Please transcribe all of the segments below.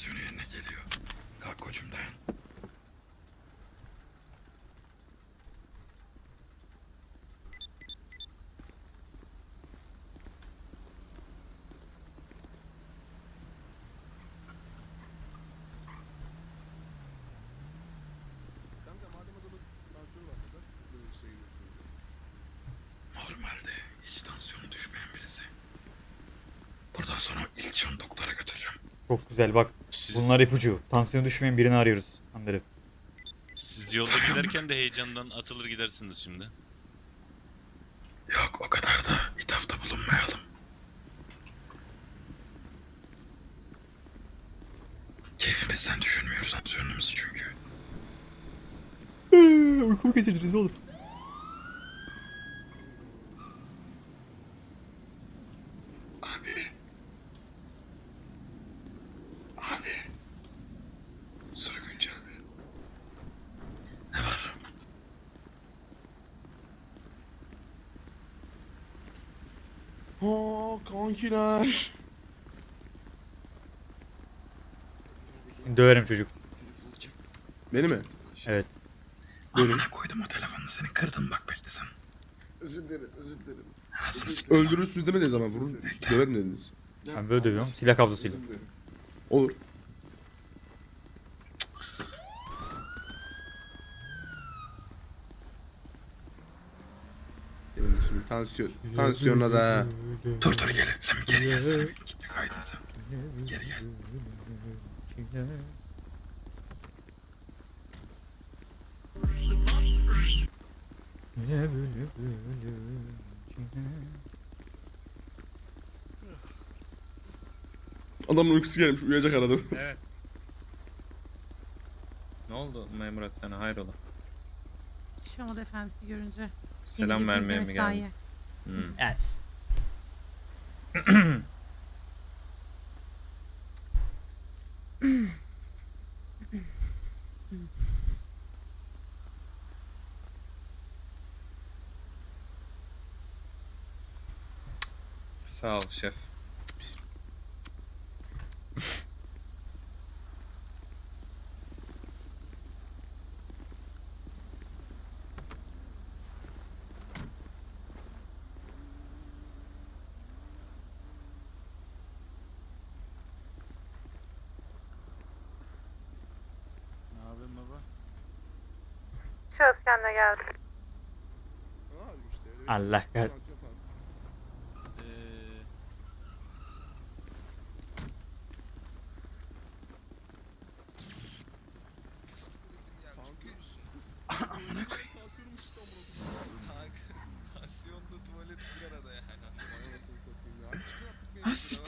tansiyonu yerine geliyor. Kalk koçum dayan. Gidiyorsun. Normalde hiç tansiyonu düşmeyen birisi. Buradan sonra ilk şunu doktora götüreceğim. Çok güzel bak. Siz, Bunlar ipucu. Tansiyon düşmeyen birini arıyoruz. Andere. siz yolda giderken de heyecandan atılır gidersiniz şimdi. Yok o kadar da ithafta bulunmayalım. Keyfimizden düşünmüyoruz tansiyonumuzu çünkü. Uykumu getirdiniz oğlum. Abi. Abi. Soyguncu abi. Ne var? Aa kankiler. Döverim çocuk. Beni mi? Evet. Buyurun. Amına koydum o telefonunu seni kırdım bak bekle sen. Özür dilerim, özür dilerim. Anasını sikeyim. Öldürürsünüz demediniz ama vurun. Döverim dediniz. Ben böyle dövüyorum. Silah kablosuyla. Olur. Benim şimdi tansiyon. Tansiyona da. Dur dur gel. Sen bir geri gelsene. bir. Gitme kaydın sen. Geri gel. Adamın uykusu gelmiş uyuyacak arada. Evet. Ne oldu memurat sana hayrola? Olmadı efendisi görünce. Selam vermeye mi geldin? Mesaiye. Hmm. Yes. Sağ ol şef.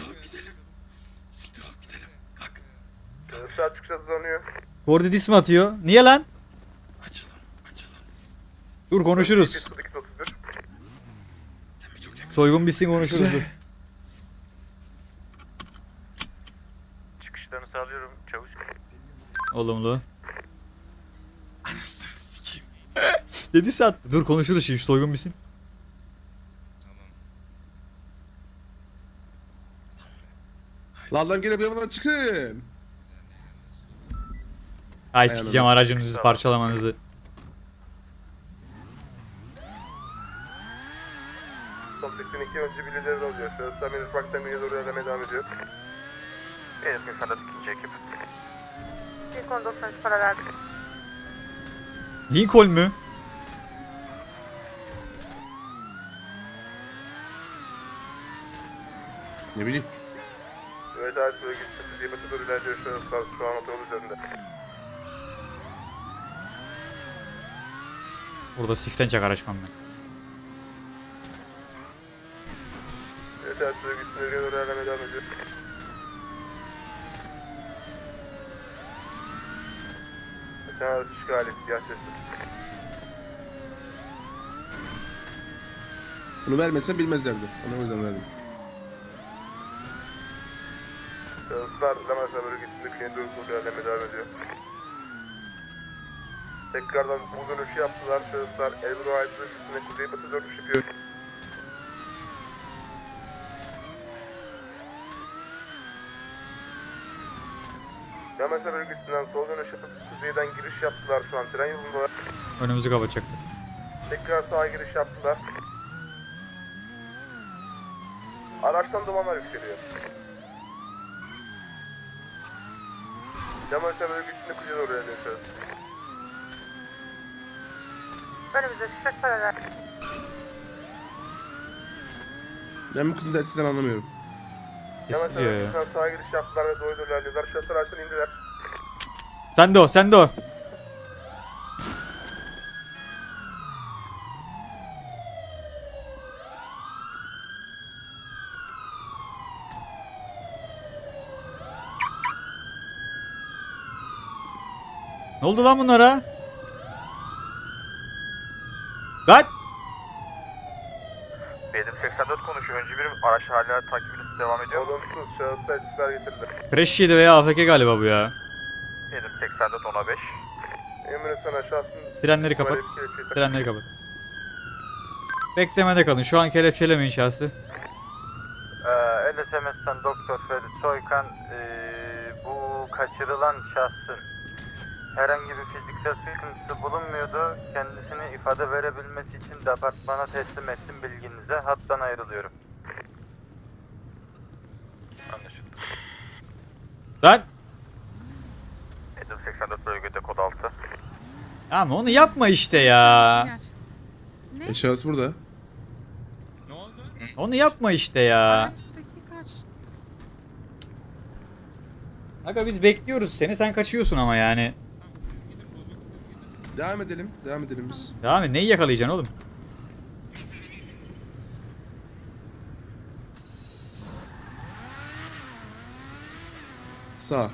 Olup gidelim. Bak Saat çıkacağız hızlanıyor. Koordinat mi atıyor? Niye lan? Dur konuşuruz. Soygun bitsin konuşuruz dur. Çıkışlarını sağlıyorum çavuş. Olumlu. Anasını sikeyim. 7 saat. Dur konuşuruz şimdi şu soygun bitsin. Lan lan gene bir yandan çıkın. Ay sikeceğim aracınızı parçalamanızı. Son 82 önce birileri alıyor. Şahıslar Melis Park'tan bir doğru ilerlemeye devam ediyor. Evet müfredat ikinci ekip. İlk 1093 para verdik. Lincoln mü? Ne bileyim. Evet abi bölgesi batı doğru ilerliyor. Şahıslar şu an otoyol üzerinde. Burada 80 çak araçmam ben. Evet abi bölgesi ileriye doğru devam ediyor. Sen araç işgali. Gerçekten. Bunu vermesen bilmezlerdi. Ona o yüzden verdim. Şahıslar Lamarsa bölgesinde kendi doğru ilerlemeye devam ediyor. Tekrardan bu dönüşü yaptılar. Şahıslar Elbro Ait bölgesinde kuzeybatı dönüş yapıyor. Yamasa bölgesinden sol dönüş yapıp kuzeyden giriş yaptılar şu an tren yolunda. Önümüzü kapatacaklar. Tekrar sağa giriş yaptılar. Araçtan dumanlar yükseliyor. Yamasa bölgesinde kuzeye doğru şahıs. Önümüzde 45 paralel. Ben bu kızın dersinden anlamıyorum. Kesiliyor ya. bölgesinden sağa giriş yaptılar ve doğru ilerliyorlar. Şahıs araçtan indiler. Sen de o, sen de o. Ne oldu lan bunlara? Lan! Benim 84 konuşuyor. Önce birim araç hala takibiniz devam ediyor? Olumsuz şahıs tehditler getirdi. Crash veya AFK galiba bu ya. Benim 84 ona 5. Emre sana şahsın... Sirenleri kapat. Tak- Sirenleri kapat. Beklemede kalın. Şu an kelepçelemeyin şahsı. Ee, LSMS'ten Doktor Ferit Soykan ee, bu kaçırılan şahsın herhangi bir fiziksel sıkıntısı bulunmuyordu. Kendisini ifade verebilmesi için departmana teslim ettim bilginize. Hattan ayrılıyorum. Anlaşıldı. Lan! Benim 84 bölgede kod 6. Ama onu yapma işte ya. Ne? E şahıs burada. Ne oldu? Onu yapma işte ya. Kaç? Aga biz bekliyoruz seni sen kaçıyorsun ama yani. Devam edelim. Devam edelim biz. Devam et neyi yakalayacaksın oğlum? Sağ.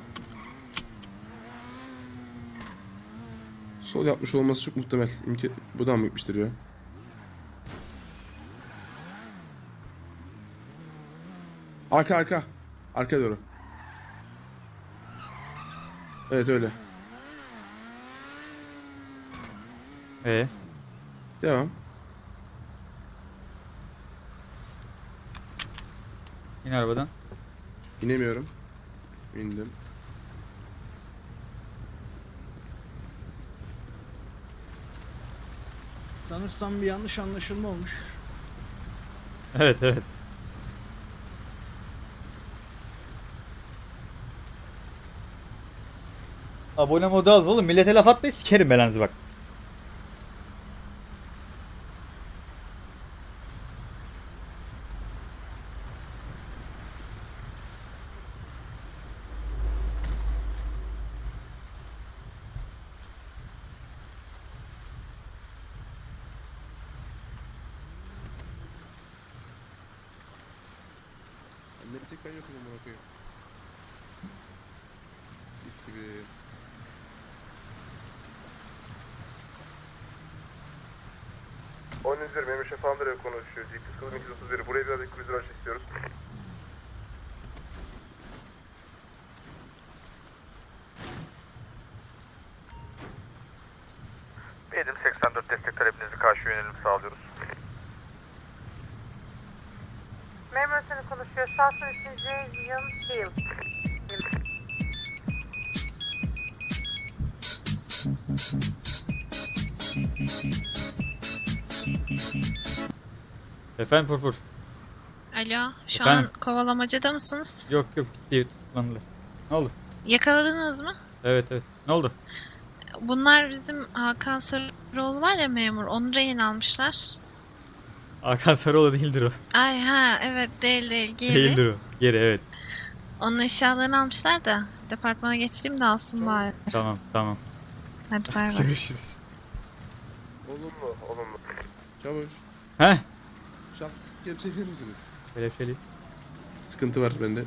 Sol yapmış olması çok muhtemel. İmki bu da mı gitmiştir ya? Arka arka. Arkaya doğru. Evet öyle. Ee, Devam. in arabadan. İnemiyorum. İndim. Sanırsam bir yanlış anlaşılma olmuş. Evet evet. Abone modu al oğlum millete laf atmayı sikerim belanızı bak. Anne bir tek ben yokum amına koyayım. Mis gibi. On üzeri Memur Şef Andrea konuşuyor. GP Sılım 231. Buraya biraz ek araç istiyoruz. Benim 84 destek talebinizi karşı yönelim sağlıyoruz. Memur seni konuşuyor. Şahsın ikinci Ian Hill. Efendim purpur. Alo, şu Efendim? an kovalamacada mısınız? Yok yok gitti tutuklandılar. Ne oldu? Yakaladınız mı? Evet evet. Ne oldu? Bunlar bizim Hakan Sarıoğlu var ya memur, onu rehin almışlar. Hakan Sarıoğlu değildir o. Ay ha evet değil değil geri. Değildir o. Geri evet. Onun eşyalarını almışlar da departmana getireyim de alsın bari. Tamam tamam. Hadi bay bay. Görüşürüz. Olumlu, olumlu. Çavuş. Heh. Şahsız kelepçe verir misiniz? Kelepçeli. Sıkıntı var bende.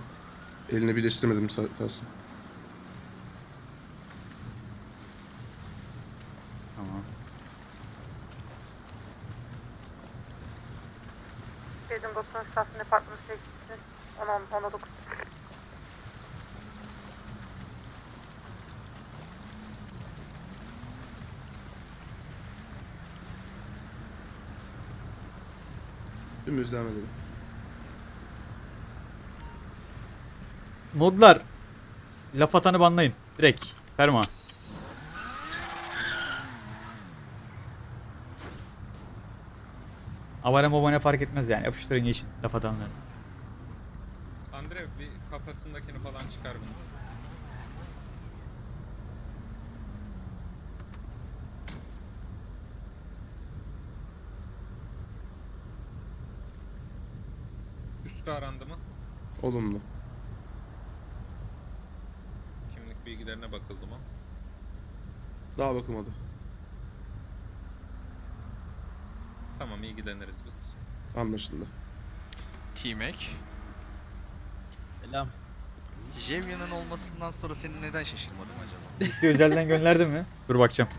Elini birleştirmedim sağ kalsın. Tamam. 10 10 10 9. Dümdüz devam edelim. Modlar. Laf atanı banlayın. Direkt. Ferma. Avara mabane fark etmez yani. Yapıştırın geçin. Laf atanları. Bir kafasındakini falan çıkar bunu. Üstü arandı mı? Olumlu. Kimlik bilgilerine bakıldı mı? Daha bakılmadı. Tamam ilgileniriz biz. Anlaşıldı. T-Mac. Selam. Javia'nın olmasından sonra seni neden şaşırmadım acaba? Bir özelden gönderdin mi? Dur bakacağım.